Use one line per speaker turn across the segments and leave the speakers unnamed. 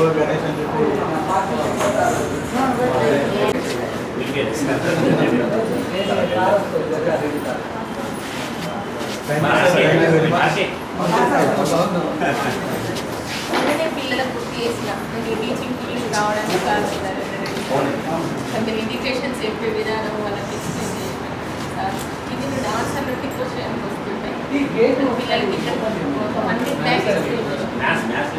Goal Ganesh అని చెప్పి పిల్లలకు చేసిన టీచింగ్ ఫీల్డ్ రావడానికి విధానం వాళ్ళకి ఇది డాన్స్ పిల్లలకి ఆల్మోస్ట్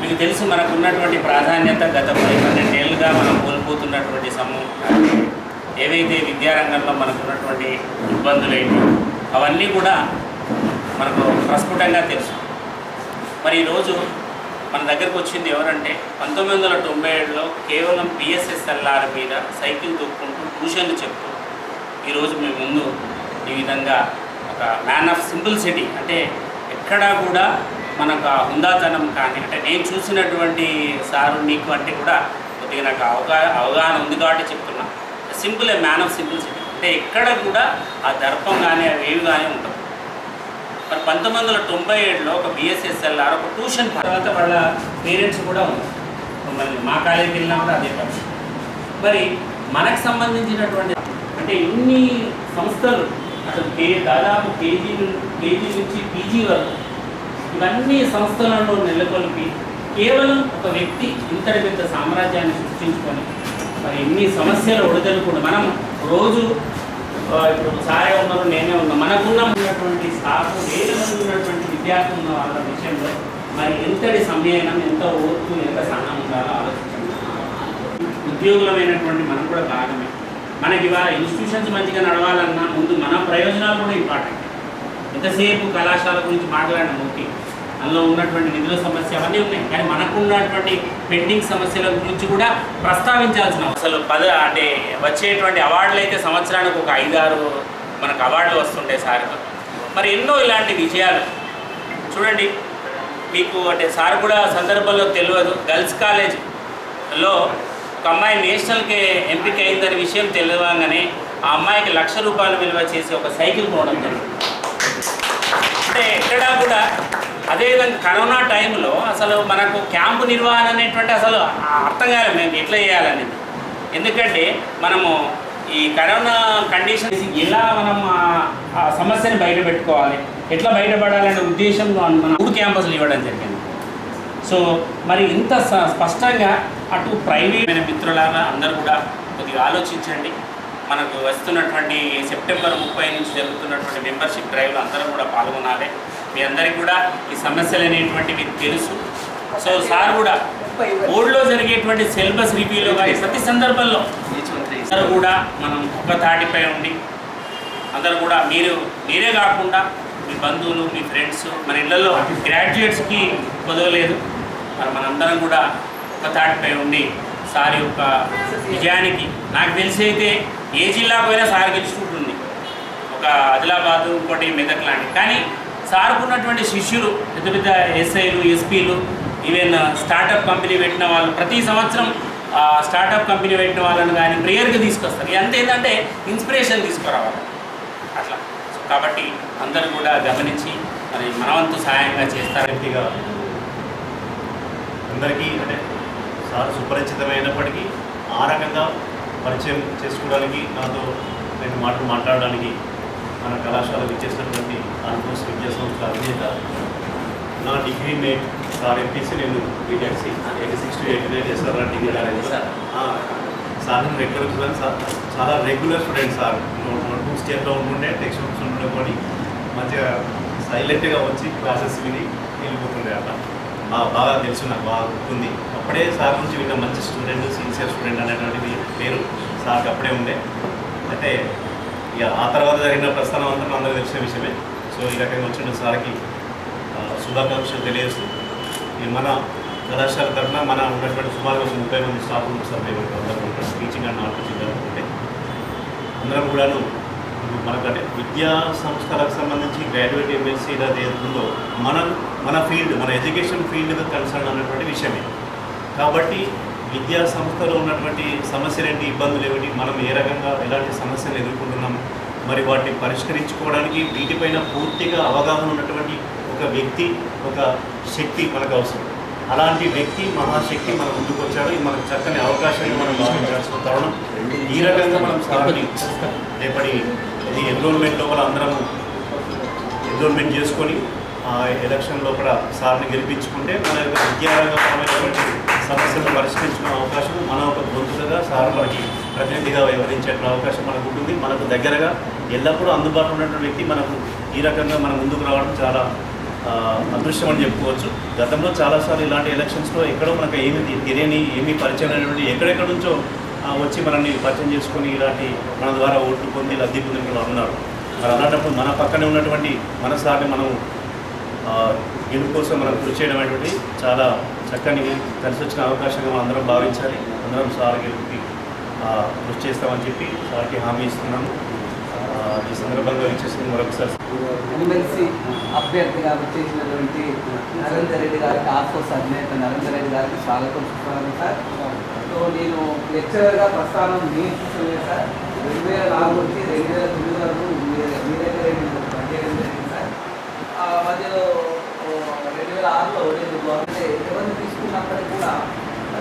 మీకు తెలుసు మనకు ఉన్నటువంటి ప్రాధాన్యత గత పది పన్నెండేళ్ళుగా మనం కోల్పోతున్నటువంటి సమూహం. ఏవైతే విద్యారంగంలో మనకు ఉన్నటువంటి ఇబ్బందులు ఏంటి అవన్నీ కూడా మనకు ప్రస్ఫుటంగా తెలుసు. మరి ఈరోజు మన దగ్గరకు వచ్చింది ఎవరంటే పంతొమ్మిది వందల తొంభై ఏడులో కేవలం పిఎస్ఎస్ఎల్ఆర్ మీద సైకిల్ తొక్కుంటూ ట్యూషన్లు చెప్తూ ఈరోజు మీ ముందు ఈ విధంగా ఒక మ్యాన్ ఆఫ్ సింపుల్ సిటీ అంటే ఎక్కడా కూడా మనకు ఆ హుందాతనం కానీ అంటే నేను చూసినటువంటి సారు నీకు అంటే కూడా కొద్దిగా నాకు అవగా అవగాహన ఉంది కాబట్టి చెప్తున్నా. Simple a man of simple city. అంటే ఎక్కడ కూడా ఆ దర్పం కానీ అవి ఏవి కానీ ఉంటుంది మరి పంతొమ్మిది వందల తొంభై ఏడులో ఒక బిఎస్ఎస్ఎల్ఆర్ ఒక ట్యూషన్ తర్వాత వాళ్ళ పేరెంట్స్ కూడా ఉన్నారు. మళ్ళీ మా కాలేజీకి వెళ్ళినా కూడా అదే పరిస్థితి మరి మనకు సంబంధించినటువంటి అంటే ఇన్ని సంస్థలు అసలు కే దాదాపు కేజీ పేజీ కేజీ నుంచి పీజీ వరకు ఇవన్నీ సంస్థలను నెలకొల్పి కేవలం ఒక వ్యక్తి ఇంతటి పెద్ద సామ్రాజ్యాన్ని సృష్టించుకొని మరి ఎన్ని సమస్యలు ఒడిదలుకుండా మనం రోజు ఇప్పుడు సారే ఉన్నారు నేనే ఉన్నా. మనకున్న ఉన్నటువంటి స్టాఫ్ వేరే మంది ఉన్నటువంటి విద్యార్థులు ఉన్న వాళ్ళ విషయంలో మరి ఎంతటి సమయనం ఎంత ఓర్పు ఎంత సహనం ఉండాలో ఆలోచించండి. ఉద్యోగులమైనటువంటి మనం కూడా భాగమే. మనకి ఇవాళ ఇన్స్టిట్యూషన్స్ మంచిగా నడవాలన్నా ముందు మన ప్రయోజనాలు కూడా ఇంపార్టెంట్ ఎంతసేపు కళాశాల గురించి మాట్లాడడం ఓకే. అందులో ఉన్నటువంటి నిధుల సమస్య అవన్నీ ఉన్నాయి. కానీ మనకు ఉన్నటువంటి పెండింగ్ సమస్యల గురించి కూడా ప్రస్తావించాల్సిన అసలు పద అంటే వచ్చేటువంటి అవార్డులు అయితే సంవత్సరానికి ఒక ఐదారు మనకు అవార్డులు వస్తుంటాయి సార్. మరి ఎన్నో ఇలాంటి విజయాలు. చూడండి మీకు అంటే సార్ కూడా సందర్భంలో తెలియదు. గర్ల్స్ కాలేజ్లో ఒక అమ్మాయి నేషనల్కి ఎంపిక అయిందనే విషయం తెలియగానే ఆ అమ్మాయికి లక్ష రూపాయలు విలువ చేసి ఒక సైకిల్ కొనడం జరిగింది. అంటే ఎక్కడా కూడా అదేవిధంగా కరోనా టైంలో అసలు మనకు క్యాంపు నిర్వహణ అనేటువంటి అసలు అర్థం కాలేదు. మేము ఎట్లా చేయాలనేది. ఎందుకంటే మనము ఈ కరోనా కండిషన్స్ ఎలా మనం ఆ- సమస్యని బయట పెట్టుకోవాలి ఎట్లా బయటపడాలనే ఉద్దేశంలో మన మూడు క్యాంపస్లు ఇవ్వడం జరిగింది. సో మరి ఇంత స- స్పష్టంగా అటు ప్రైవేట్ మిత్రులారా అందరూ కూడా కొద్దిగా ఆలోచించండి. మనకు వస్తున్నటువంటి సెప్టెంబర్ ముప్పై నుంచి జరుగుతున్నటువంటి మెంబర్షిప్ డ్రైవ్లో అందరూ కూడా పాల్గొనాలి. మీ అందరికీ కూడా ఈ సమస్యలు అనేటువంటివి తెలుసు. సో సార్ కూడా బోర్డులో జరిగేటువంటి సిలబస్ రివ్యూలో కానీ ప్రతి సందర్భంలో అందరూ కూడా మనం ఒక తాటిపై ఉండి అందరూ కూడా మీరు మీరే కాకుండా మీ బంధువులు మీ ఫ్రెండ్స్ మన ఇళ్ళలో గ్రాడ్యుయేట్స్కి కుదవలేదు మరి మనందరం కూడా ఒక తాటిపై ఉండి సార్ యొక్క విజయానికి నాకు తెలిసి అయితే ఏ జిల్లాకు పోయినా సార్ గెలుచుకుంటుంది. ఒక ఆదిలాబాదు ఇంకోటి మెదక్ లాంటివి కానీ సార్కు ఉన్నటువంటి శిష్యులు పెద్ద పెద్ద ఎస్ఐలు ఎస్పీలు ఈవెన్ స్టార్టప్ కంపెనీ పెట్టిన వాళ్ళు ప్రతి సంవత్సరం స్టార్టప్ కంపెనీ పెట్టిన వాళ్ళని కానీ ప్రేయర్గా తీసుకొస్తారు. ఇదంతా ఏంటంటే ఇన్స్పిరేషన్ తీసుకురావాలి. అట్లా. సో కాబట్టి అందరూ కూడా గమనించి మరి మనవంతు సహాయంగా చేస్తారు.
వ్యక్తిగా అందరికీ అంటే సార్ సుపరిచితమైనప్పటికీ ఆ రకంగా పరిచయం చేసుకోవడానికి నాతో రెండు మాటలు మాట్లాడడానికి మన కళాశాలకు ఇచ్చేసినటువంటి ఆల్మోస్ట్ విద్యా సంస్థల అధినేత. నా డిగ్రీ మేట్ సార్ ఎంపీసీ నేను బీటెక్సీ eighty six to eighty nine SR degree college sir? Regular student sir. చాలా regular student sir. Note notebooks స్టేట్లో ఉంటుండే టెక్స్ట్ బుక్స్ ఉంటుండే మంచిగా సైలెంట్గా వచ్చి క్లాసెస్ విని వెళ్ళిపోతుండే అట్లా. బాగా బాగా తెలుసు నాకు బాగా గుర్తుంది. అప్పుడే సార్ నుంచి విన్న మంచి స్టూడెంట్ సిన్సియర్ స్టూడెంట్ అనేటువంటిది పేరు సార్కి అప్పుడే ఉండే. అయితే ఇక ఆ తర్వాత జరిగిన ప్రస్థానం అంతా అందరికీ తెలిసిన విషయమే. సో ఈ రకంగా వచ్చిన సార్కి శుభాకాంక్షలు తెలియజేస్తూ మన కళాశాల తరఫున మన ఉన్నటువంటి సుమారు ముప్పై మంది స్టాఫ్ ఉంటారు సార్ మేము అందరం టీచింగ్ అండ్ నాన్ టీచింగ్ అనుకుంటే అందరం కూడాను మనకంటే విద్యా సంస్థలకు సంబంధించి గ్రాడ్యుయేట్ ఎంఎస్సీ ఇలా ఉందో మనం మన ఫీల్డ్ మన ఎడ్యుకేషన్ ఫీల్డ్ కన్సర్న్ అన్నటువంటి విషయమే. కాబట్టి విద్యా సంస్థలో ఉన్నటువంటి సమస్యలు ఏంటి ఇబ్బందులు ఏమిటి మనం ఏ రకంగా ఎలాంటి సమస్యలు ఎదుర్కొంటున్నాం మరి వాటిని పరిష్కరించుకోవడానికి వీటిపైన పూర్తిగా అవగాహన ఉన్నటువంటి ఒక వ్యక్తి ఒక శక్తి మనకు అవసరం. అలాంటి వ్యక్తి మహాశక్తి మన ముందుకు వచ్చాడు. ఇది మనకు చక్కని అవకాశాన్ని మనం భావించాల్సిన తరుణం. ఈ రకంగా మనం సార్ని రేపటి ఇది ఎన్రోల్మెంట్ లోపల అందరము ఎన్రోల్మెంట్ చేసుకొని ఆ ఎలక్షన్ లోపల సార్ని గెలిపించుకుంటే మన యొక్క విద్యారంగపరమైనటువంటి సమస్యలను పరిష్కరించుకునే అవకాశం మన ఒక గొంతుగా సార్ మనకి ప్రతినిధిగా వ్యవహరించే అవకాశం మనకు ఉంటుంది. మనకు దగ్గరగా ఎల్లప్పుడూ అందుబాటులో ఉన్నటువంటి వ్యక్తి మనకు ఈ రకంగా మనం ముందుకు రావడం చాలా అదృశ్యం అదృష్టం అని చెప్పుకోవచ్చు. గతంలో చాలాసార్లు ఇలాంటి ఎలక్షన్స్లో ఎక్కడో మనకు ఏమి తెలియని ఏమీ పరిచయం అయినటువంటి ఎక్కడెక్కడ నుంచో వచ్చి మనల్ని పరిచయం చేసుకొని ఇలాంటి మన ద్వారా ఓట్లు పొంది లబ్ధి పొందిన వాళ్ళు ఉన్నారు. మరి అలాంటప్పుడు మన పక్కనే ఉన్నటువంటి మన సార్ని మనం ఆ, గెలుపు కోసం మనం కృషి చేయడం అనేటువంటి చాలా చక్కని కలిసి వచ్చిన అవకాశంగా అందరం భావించాలి. అందరం సార్ గెలుపుకి కృషి చేస్తామని చెప్పి సార్కి హామీ ఇస్తున్నాము ఈ సందర్భంగా వచ్చేసింది మరొకసారి
ఎమ్మెల్సీ అభ్యర్థిగా వచ్చేసినటువంటి నరేందర్ రెడ్డి గారికి ఆఫోస్ అధినేత నరేందర్ రెడ్డి గారికి స్వాగతం చెప్తున్నాను సార్. సో నేను లెక్చరర్గా ప్రస్థానం నేను సార్. రెండు వేల నాలుగు నుంచి రెండు వేల తొమ్మిది వరకు మీ- దగ్గర పనిచేయడం జరిగింది సార్. మధ్యలో వేల ఆరులో నేను గవర్నమెంట్ ఎవరిని తీసుకున్నప్పటికీ కూడా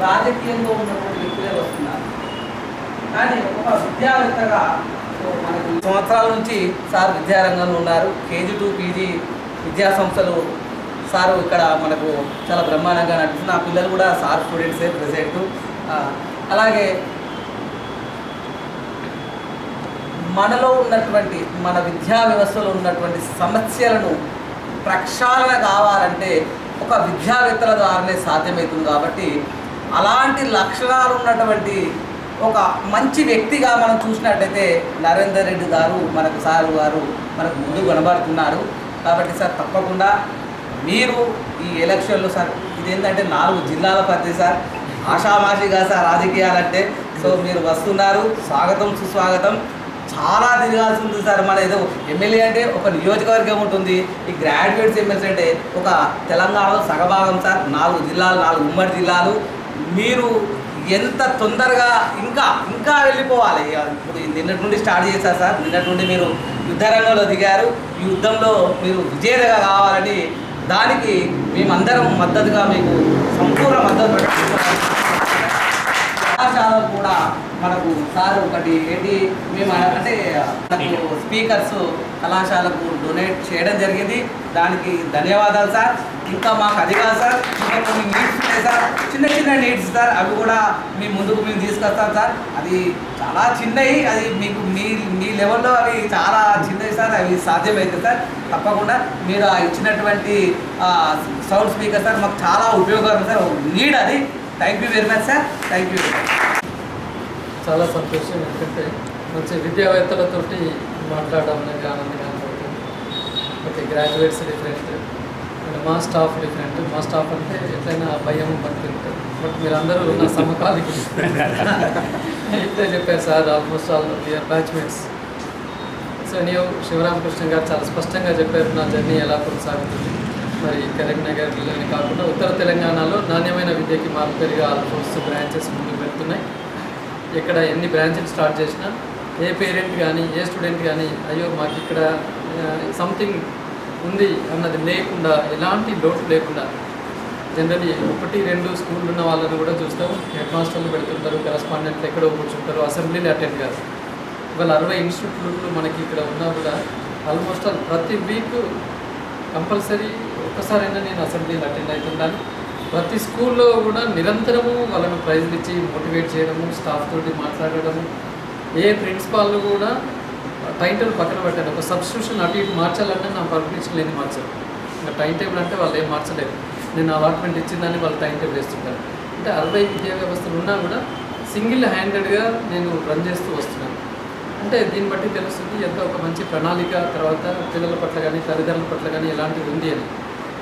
రాజకీయంలో ఉన్నటువంటి వ్యక్తులే వస్తున్నారు. కానీ ఒక విద్యావేత్తగా మనకి సంవత్సరాల నుంచి సార్ విద్యారంగంలో ఉన్నారు. కేజీ టు పీజీ విద్యా సంస్థలు సారు ఇక్కడ మనకు చాలా బ్రహ్మాండంగా నడుస్తుంది ఆ పిల్లలు కూడా సార్ స్టూడెంట్సే ప్రజెంట్ అలాగే మనలో ఉన్నటువంటి మన విద్యా వ్యవస్థలో ఉన్నటువంటి సమస్యలను ప్రక్షాళన కావాలంటే ఒక విద్యావేత్తల ద్వారానే సాధ్యమవుతుంది కాబట్టి అలాంటి లక్షణాలు ఉన్నటువంటి ఒక మంచి వ్యక్తిగా మనం చూసినట్టయితే నరేందర్ రెడ్డి గారు మనకు సార్ గారు మనకు ముందు కనబడుతున్నారు. కాబట్టి సార్ తప్పకుండా మీరు ఈ ఎలక్షన్లో సార్ ఇదేంటంటే నాలుగు జిల్లాల పరిధి సార్. ఆషామాషిగా సార్ రాజకీయాలంటే. సో మీరు వస్తున్నారు. స్వాగతం సుస్వాగతం. చాలా తిరగాల్సి ఉంటుంది సార్. మన ఏదో ఎమ్మెల్యే అంటే ఒక నియోజకవర్గం ఉంటుంది. ఈ గ్రాడ్యుయేట్స్ ఎమ్మెల్సీ అంటే ఒక తెలంగాణలో సగభాగం సార్. నాలుగు జిల్లాలు నాలుగు ఉమ్మడి జిల్లాలు. మీరు ఎంత తొందరగా ఇంకా ఇంకా వెళ్ళిపోవాలి. ఇప్పుడు నిన్నటి నుండి స్టార్ట్ చేశారు సార్. నిన్నటి నుండి మీరు యుద్ధ రంగంలో దిగారు. ఈ యుద్ధంలో మీరు విజేతగా కావాలని దానికి మేమందరం మద్దతుగా మీకు సంపూర్ణ మద్దతు ప్రకటిస్తున్నాం. కళాశాలలు కూడా మనకు సార్ ఒకటి ఏంటి మేము అంటే మనకు స్పీకర్స్ కళాశాలకు డొనేట్ చేయడం జరిగింది. దానికి ధన్యవాదాలు సార్. ఇంకా మాకు అది కాదు సార్. ఇంకా కొన్ని నీడ్స్ ఉన్నాయి సార్. చిన్న చిన్న నీడ్స్ సార్. అవి కూడా మీ ముందుకు మేము తీసుకొస్తాం సార్. అది చాలా చిన్నవి. అది మీకు మీ మీ లెవెల్లో అవి చాలా చిన్నవి సార్. అవి సాధ్యమవుతుంది సార్. తప్పకుండా మీరు ఆ ఇచ్చినటువంటి సౌండ్ స్పీకర్ సార్ మాకు చాలా ఉపయోగకరం సార్. నీడ్ అది. Thank you very much sir thank you
చాలా సంతోషం ఎందుకంటే మంచి విద్యావేత్తలతోటి మాట్లాడడం అనేది ఆనందంగా అనిపిస్తుంది. ఓకే గ్రాడ్యుయేట్స్ డిఫరెంట్ అండ్ మా స్టాఫ్ డిఫరెంట్ మా స్టాఫ్ అంటే ఎట్లయినా భయం మనకి ఉంటుంది బట్ మీరు అందరూ నా సమకాలికి ఇప్పుడే చెప్పారు sir almost all your batchmates so నేను శివరామకృష్ణ గారు చాలా స్పష్టంగా చెప్పారు నా జర్నీ ఎలా కొనసాగుతుంది. మరి కరీంనగర్ జిల్లాని కాకుండా ఉత్తర తెలంగాణలో నాణ్యమైన విద్యకి మార్పుగా ఆల్మోస్ట్ బ్రాంచెస్ ముందుకు వెళ్తున్నాయి. ఇక్కడ ఎన్ని బ్రాంచెస్ స్టార్ట్ చేసినా ఏ పేరెంట్ కానీ ఏ స్టూడెంట్ కానీ అయ్యో మాకు ఇక్కడ సంథింగ్ ఉంది అన్నది లేకుండా ఎలాంటి లోటు లేకుండా జనరల్లీ ఒకటి రెండు స్కూల్ ఉన్న వాళ్ళని కూడా చూస్తాం. హెడ్ మాస్టర్లు పెడుతుంటారు కరస్పాండెంట్లు ఎక్కడో కూర్చుంటారు అసెంబ్లీలు అటెండ్ కాదు. ఇవాళ అరవై ఇన్స్టిట్యూట్లు మనకి ఇక్కడ ఉన్నా కూడా ఆల్మోస్ట్ ఆల్ ప్రతి వీక్ కంపల్సరీ ఒక్కసారైనా నేను అసెంబ్లీలు అటెండ్ అవుతుంటాను. ప్రతి స్కూల్లో కూడా నిరంతరము వాళ్ళను ప్రైజ్లు ఇచ్చి మోటివేట్ చేయడము స్టాఫ్ తోటి మాట్లాడడము ఏ ప్రిన్సిపాల్ కూడా టైం టేబుల్ పక్కన పెట్టాను ఒక సబ్స్క్రిప్షన్ అటు ఇటు మార్చాలంటే నా పర్మిషన్ లేని మార్చారు. ఇంకా టైం టేబుల్ అంటే వాళ్ళు ఏం మార్చలేదు నేను అలాట్మెంట్ ఇచ్చిందని వాళ్ళు టైం టేబుల్ వేస్తుంటారు. అంటే అరవై విద్యా వ్యవస్థలు ఉన్నా కూడా సింగిల్ హ్యాండెడ్గా నేను రన్ చేస్తూ వస్తున్నాను. అంటే దీన్ని బట్టి తెలుస్తుంది ఎంత ఒక మంచి ప్రణాళిక తర్వాత పిల్లల పట్ల కానీ తల్లిదండ్రుల పట్ల కానీ ఎలాంటిది ఉంది అని.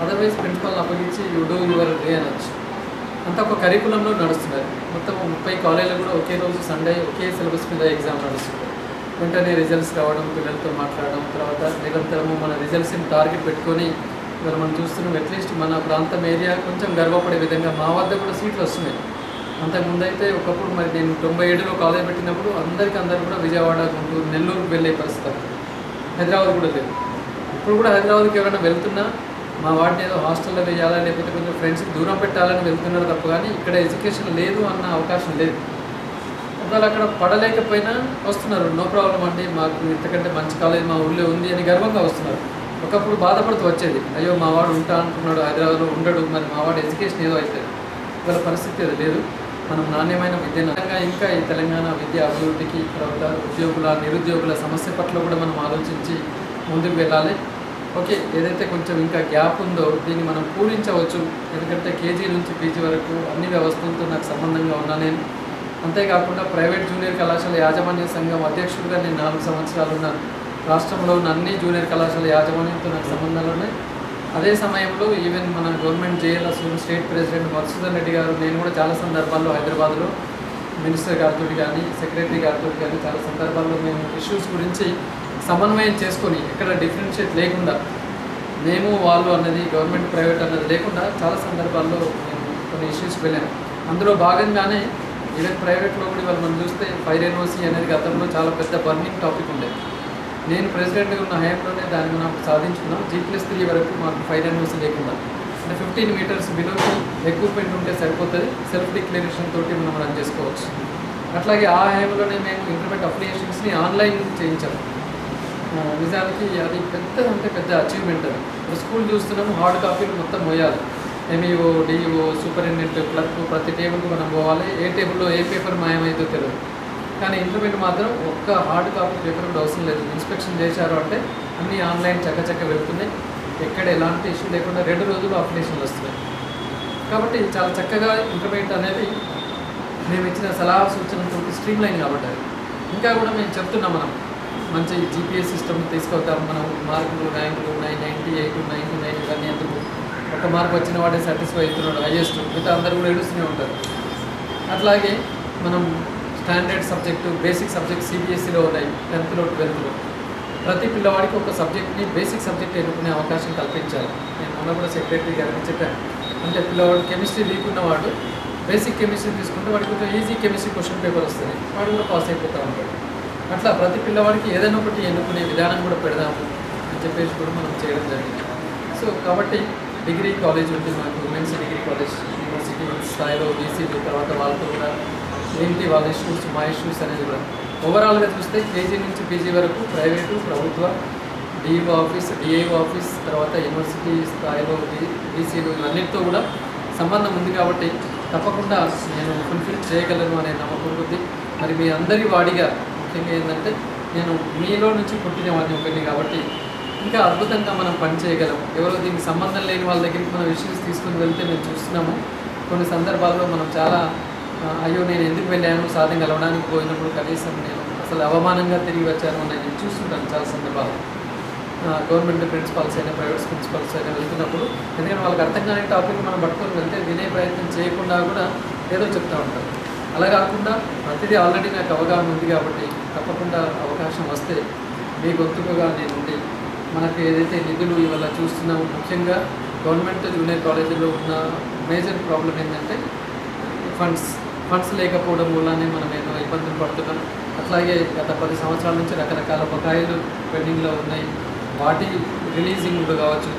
అదర్వైజ్ ప్రిన్సిపల్ని అప్పగించి యూ డూ యువర్ డే అనొచ్చు అంతా ఒక కరికులంలో నడుస్తున్నారు. మొత్తం ముప్పై కాలేజీలు కూడా ఒకే రోజు సండే ఒకే సిలబస్ మీద ఎగ్జామ్ నడుస్తుంది. వెంటనే రిజల్ట్స్ రావడం పిల్లలతో మాట్లాడడం తర్వాత నిరంతరము మన రిజల్ట్స్ని టార్గెట్ పెట్టుకొని ఇవాళ మనం చూస్తున్నాం అట్లీస్ట్ మన ప్రాంతం ఏరియా కొంచెం గర్వపడే విధంగా మా వద్ద కూడా సీట్లు వస్తున్నాయి. అంతకుముందు అయితే ఒకప్పుడు మరి నేను తొంభై ఏడులో కాలేజ్ పెట్టినప్పుడు అందరికీ అందరూ కూడా విజయవాడ గుంటూరు నెల్లూరుకు వెళ్ళే పరిస్థితి. హైదరాబాద్ కూడా లేదు. ఇప్పుడు కూడా హైదరాబాద్కి ఎవరైనా వెళ్తున్నా మా వాడిని ఏదో హాస్టల్లో వేయాలా లేకపోతే కొంచెం ఫ్రెండ్స్కి దూరం పెట్టాలని వెళ్తున్నారు తప్ప కానీ ఇక్కడ ఎడ్యుకేషన్ లేదు అన్న అవకాశం లేదు. ఒకవేళ అక్కడ పడలేకపోయినా వస్తున్నారు. నో ప్రాబ్లం అండి మాకు ఇంతకంటే మంచి కాలేజ్ మా ఊళ్ళో ఉంది అని గర్వంగా వస్తున్నారు. ఒకప్పుడు బాధపడుతూ వచ్చేది. అయ్యో మా వాడు ఉంటా అనుకున్నాడు హైదరాబాద్లో ఉండడు మరి మా వాడు ఎడ్యుకేషన్ ఏదో అవుతుంది ఇవాళ పరిస్థితి అది లేదు. మనం నాణ్యమైన విద్యను ఇంకా ఈ తెలంగాణ విద్య అభివృద్ధికి తర్వాత ఉద్యోగుల నిరుద్యోగుల సమస్య పట్ల కూడా మనం ఆలోచించి ముందుకు వెళ్ళాలి. ఓకే ఏదైతే కొంచెం ఇంకా గ్యాప్ ఉందో దీన్ని మనం పూరించవచ్చు. ఎందుకంటే కేజీ నుంచి పీజీ వరకు అన్ని వ్యవస్థలతో నాకు సంబంధంగా ఉన్నా నేను. అంతేకాకుండా ప్రైవేట్ జూనియర్ కళాశాల యాజమాన్య సంఘం అధ్యక్షుడిగా నేను నాలుగు సంవత్సరాలు ఉన్నాను. రాష్ట్రంలో ఉన్న అన్ని జూనియర్ కళాశాల యాజమాన్యంతో నాకు సంబంధాలు ఉన్నాయి. అదే సమయంలో ఈవెన్ మన గవర్నమెంట్ జేఎల్ అసలు స్టేట్ ప్రెసిడెంట్ మధుసూదన్ రెడ్డి గారు నేను కూడా చాలా సందర్భాల్లో హైదరాబాద్లో మినిస్టర్ గారితో కానీ సెక్రటరీ గారితో కానీ చాలా సందర్భాల్లో మేము ఇష్యూస్ గురించి సమన్వయం చేసుకొని ఎక్కడ డిఫరెన్షియేట్ లేకుండా మేము వాళ్ళు అన్నది గవర్నమెంట్ ప్రైవేట్ అన్నది లేకుండా చాలా సందర్భాల్లో నేను కొన్ని ఇష్యూస్ వెళ్ళాను అందులో భాగంగానే ఈవెన్ ప్రైవేట్లో కూడా ఇవాళ మనం చూస్తే ఫైర్ ఎన్ఓసి అనేది గతంలో చాలా పెద్ద బర్నింగ్ టాపిక్ ఉండేది నేను ప్రెసిడెంట్గా ఉన్న హయాంలోనే దాన్ని మనం సాధించుకున్నాం. జీ ప్లస్ త్రీ వరకు మాకు ఫైర్ ఎన్ఓసీ లేకుండా. అంటే ఫిఫ్టీన్ మీటర్స్ బిలోకి ఎక్విప్మెంట్ ఉంటే సరిపోతుంది. సెల్ఫ్ డిక్లరేషన్ తోటి మనం రన్ చేసుకోవచ్చు. అట్లాగే ఆ హయాంలోనే మేము ఇంటర్మెంట్ అప్లికేషన్స్ని ఆన్లైన్ చేయించాము. నిజానికి అది పెద్ద అంటే పెద్ద అచీవ్మెంట్ అది. ఇప్పుడు స్కూల్ చూస్తున్నాము హార్డ్ కాపీలు మొత్తం మోయాలి ఎంఈఓ డిఈఓ సూపరింటెండెంట్ క్లర్క్ ప్రతి టేబుల్కి మనం పోవాలి. ఏ టేబుల్లో ఏ పేపర్ మాయమైందో తెలియదు కానీ ఇంటర్మీడియట్ మాత్రం ఒక్క హార్డ్ కాపీ పేపర్ కూడా అవసరం లేదు. ఇన్స్పెక్షన్ చేశారు అంటే అన్నీ ఆన్లైన్ చక్కచక్క వెళ్తున్నాయి. ఎక్కడ ఎలాంటి ఇష్యూ లేకుండా రెండు రోజులు అప్లికేషన్లు వస్తున్నాయి. కాబట్టి చాలా చక్కగా ఇంటర్మీడియట్ అనేది మేము ఇచ్చిన సలహా సూచనలతో స్ట్రీమ్ లైన్ కాబట్టి ఇంకా కూడా మేము చెప్తున్నాం మనం. మంచి జీపీఎస్ సిస్టమ్ తీసుకొద్దాం మనం మార్కులు ర్యాంకులు nine ninety eight ninety nine ఇవన్నీ ఎందుకు? ఒక మార్క్ వచ్చిన వాడే సాటిస్ఫై అవుతున్నాడు హైయెస్ట్ మిగతా అందరూ కూడా ఏడుస్తూనే ఉంటారు. అట్లాగే మనం స్టాండర్డ్ సబ్జెక్టు బేసిక్ సబ్జెక్ట్ సిబిఎస్ఈలో ఉన్నాయి టెన్త్లో ట్వెల్త్లో ప్రతి పిల్లవాడికి ఒక సబ్జెక్ట్ని బేసిక్ సబ్జెక్ట్ ఎన్నుకునే అవకాశం కల్పించాలి. నేను మొన్న కూడా సెక్రటరీ గారికి చెప్పాను. అంటే పిల్లవాడు కెమిస్ట్రీ వీక్ ఉన్నవాడు బేసిక్ కెమిస్ట్రీ తీసుకుంటే వాడికి కొంచెం ఈజీ కెమిస్ట్రీ క్వశ్చన్ పేపర్ వస్తుంది. వాడు కూడా పాస్ అయిపోతూ ఉంటాడు. అట్లా ప్రతి పిల్లవాడికి ఏదైనా ఒకటి ఎన్నుకునే విధానం కూడా పెడదాము అని చెప్పేసి కూడా మనం చేయడం జరిగింది. సో కాబట్టి డిగ్రీ కాలేజ్ ఉంటుంది మాకు ఉమెన్స్ డిగ్రీ కాలేజ్ యూనివర్సిటీ స్థాయిలో బీసీలు తర్వాత వాళ్ళతో కూడా ఏంటి వాళ్ళ ఇష్యూస్ మా ఇష్యూస్ అనేది కూడా. ఓవరాల్గా చూస్తే కేజీ నుంచి పీజీ వరకు ప్రైవేటు ప్రభుత్వ డిఈఓ ఆఫీస్ డిఐఓ ఆఫీస్ తర్వాత యూనివర్సిటీ స్థాయిలో బీసీలు ఇవన్నిటితో కూడా సంబంధం ఉంది కాబట్టి తప్పకుండా నేను ఫుల్ఫిల్ చేయగలను అనే నమ్మకం ఉంది. మరి మీ అందరి వాడిగా ముఖ్యంగా ఏంటంటే నేను మీలో నుంచి పుట్టిన వాడిని ఒకటి కాబట్టి ఇంకా అద్భుతంగా మనం పని చేయగలం. ఎవరో దీనికి సంబంధం లేని వాళ్ళ దగ్గరికి మనం ఇష్యూస్ తీసుకుని వెళ్తే మేము చూస్తున్నాము. కొన్ని సందర్భాల్లో మనం చాలా అయ్యో నేను ఎందుకు వెళ్ళాను? సాధన కలవడానికి పోయినప్పుడు కనీసం నేను అసలు అవమానంగా తిరిగి వచ్చాను అని నేను చూస్తుంటాను చాలా సందర్భాలు గవర్నమెంట్ ప్రిన్సిపాల్స్ అయినా ప్రైవేట్ ప్రిన్సిపాల్స్ అయినా వెళ్తున్నప్పుడు ఎందుకంటే వాళ్ళకి అర్థం కాని టాపిక్ మనం పట్టుకొని వెళ్తే వినే ప్రయత్నం చేయకుండా కూడా ఏదో చెప్తూ ఉంటారు. అలా కాకుండా ప్రతిదీ ఆల్రెడీ నాకు అవగాహన ఉంది కాబట్టి తప్పకుండా అవకాశం వస్తే మీ గొంతుకగా నేను ఉండి మనకి ఏదైతే నిధులు ఇవాళ చూస్తున్నామో ముఖ్యంగా గవర్నమెంట్ జూనియర్ కాలేజీలో ఉన్న మేజర్ ప్రాబ్లం ఏంటంటే ఫండ్స్ ఫండ్స్ లేకపోవడం వల్లనే మనం ఏదో ఇబ్బందులు పడుతున్నాం. అట్లాగే గత పది సంవత్సరాల నుంచి రకరకాల బకాయిలు పెండింగ్లో ఉన్నాయి. వాటి రిలీజింగ్ కూడా కావచ్చు.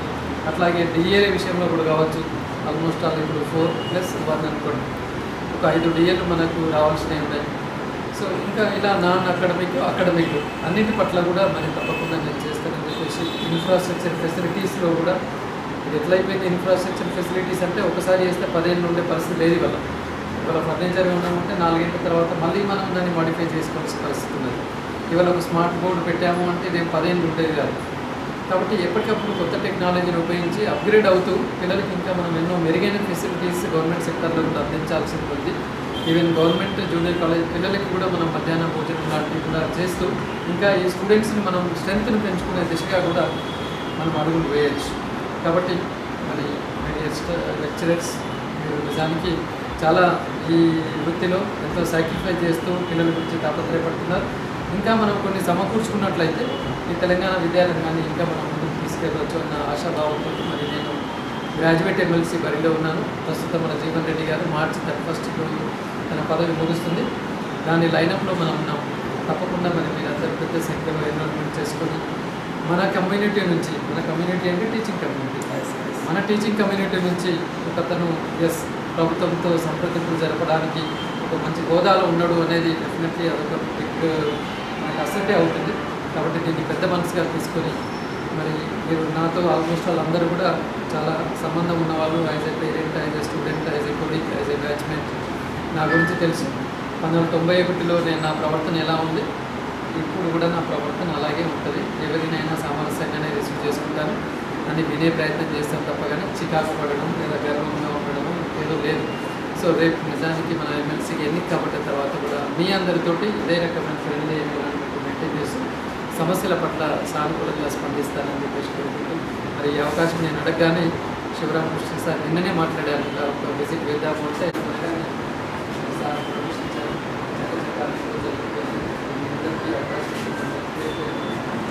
అట్లాగే డిఏ విషయంలో కూడా కావచ్చు. ఆల్మోస్ట్ ఆల్ ఇప్పుడు ఫోర్ ప్లస్ వన్ అనుకోండి. ఒక ఐదు డిఎలు మనకు రావాల్సినవి ఉన్నాయి. సో ఇంకా ఇలా నాన్ అకాడమిక్ అకాడమిక్ అన్నిటి పట్ల కూడా మరి తప్పకుండా నేను చేస్తానని చెప్పేసి ఇన్ఫ్రాస్ట్రక్చర్ ఫెసిలిటీస్లో కూడా ఇది ఎట్లయిపోయింది ఇన్ఫ్రాస్ట్రక్చర్ ఫెసిలిటీస్ అంటే ఒకసారి చేస్తే పదేళ్ళు ఉండే పరిస్థితి లేదు ఇవాళ. ఇవాళ ఫర్నిచర్ ఉన్నామంటే నాలుగేళ్ళ తర్వాత మళ్ళీ మనం దాన్ని మాడిఫై చేసుకోవాల్సిన పరిస్థితి ఉన్నది. ఇవాళ ఒక స్మార్ట్ బోర్డు పెట్టాము అంటే ఇది పదేళ్ళు ఉండేది కాదు. కాబట్టి ఎప్పటికప్పుడు కొత్త టెక్నాలజీని ఉపయోగించి అప్గ్రేడ్ అవుతూ పిల్లలకి ఇంకా మనం ఎన్నో మెరుగైన ఫెసిలిటీస్ గవర్నమెంట్ సెక్టర్లో కూడా అందించాల్సి ఉంటుంది ఈవెన్ గవర్నమెంట్ జూనియర్ కాలేజ్ పిల్లలకి కూడా మనం మధ్యాహ్న భోజనం లాంటివి కూడా చేస్తూ ఇంకా ఈ స్టూడెంట్స్ని మనం స్ట్రెంగ్త్ని పెంచుకునే దిశగా కూడా మనం అడుగులు వేయచ్చు. కాబట్టి మరి లెక్చరర్స్ మీరు నిజానికి చాలా ఈ వృత్తిలో ఎంతో సాక్రిఫై చేస్తూ పిల్లల గురించి తాపత్రయపడుతున్నారు. ఇంకా మనం కొన్ని సమకూర్చుకున్నట్లయితే ఈ తెలంగాణ విద్యారంగాన్ని ఇంకా మనం ముందుకు తీసుకెళ్ళవచ్చు అన్న ఆశాభావంతో మరి నేను గ్రాడ్యుయేట్ ఎమ్మెల్సీ బరిలో ఉన్నాను. ప్రస్తుతం మన జీవన్ రెడ్డి గారు మార్చి థర్టీ ఫస్ట్ తన పదవి ముగుస్తుంది. దాని లైనప్లో మనం ఉన్నాం. తప్పకుండా మరి మీరందరూ పెద్ద సంఖ్యలో ఎన్రోల్మెంట్ చేసుకొని మన కమ్యూనిటీ నుంచి మన కమ్యూనిటీ అంటే టీచింగ్ కమ్యూనిటీ మన టీచింగ్ కమ్యూనిటీ నుంచి ఒకతను ఎస్ ప్రభుత్వంతో సంప్రదింపులు జరపడానికి ఒక మంచి హోదాలో ఉన్నాడు అనేది డెఫినెట్లీ అదొక బిగ్ మనకు అసెంటే అవుతుంది. కాబట్టి దీన్ని పెద్ద మనసుగా తీసుకొని మరి మీరు నాతో ఆల్మోస్ట్ వాళ్ళందరూ కూడా చాలా సంబంధం ఉన్న వాళ్ళు as a parent as a student as a colleague as a batchmate నా గురించి తెలుసు. పంతొమ్మిది వందల తొంభై ఒకటిలో నేను నా ప్రవర్తన ఎలా ఉంది? ఇప్పుడు కూడా నా ప్రవర్తన అలాగే ఉంటుంది. ఎవరినైనా సామరస్యంగానే రిసీవ్ చేసుకుంటాను. అని వినే ప్రయత్నం చేస్తాను తప్ప కానీ చికాకు పడడం లేదా గర్వంగా ఉండడం ఏదో లేదు. సో రేపు నిజానికి మన ఎమ్మెల్సీకి ఎన్నిక కాబట్టి తర్వాత కూడా మీ అందరితోటి ఇదే రకమైన ఫ్రెండ్లీ ఎన్విరాన్మెంట్ మెయింటైన్ చేస్తూ సమస్యల పట్ల సానుకూలంగా స్పందిస్తానని చెప్పేసి కోరుకుంటూ మరి ఈ అవకాశం నేను అడగగానే శివరామకృష్ణ సార్ నిన్ననే మాట్లాడారు. ఒక విజిట్ వెళ్దాము అంటే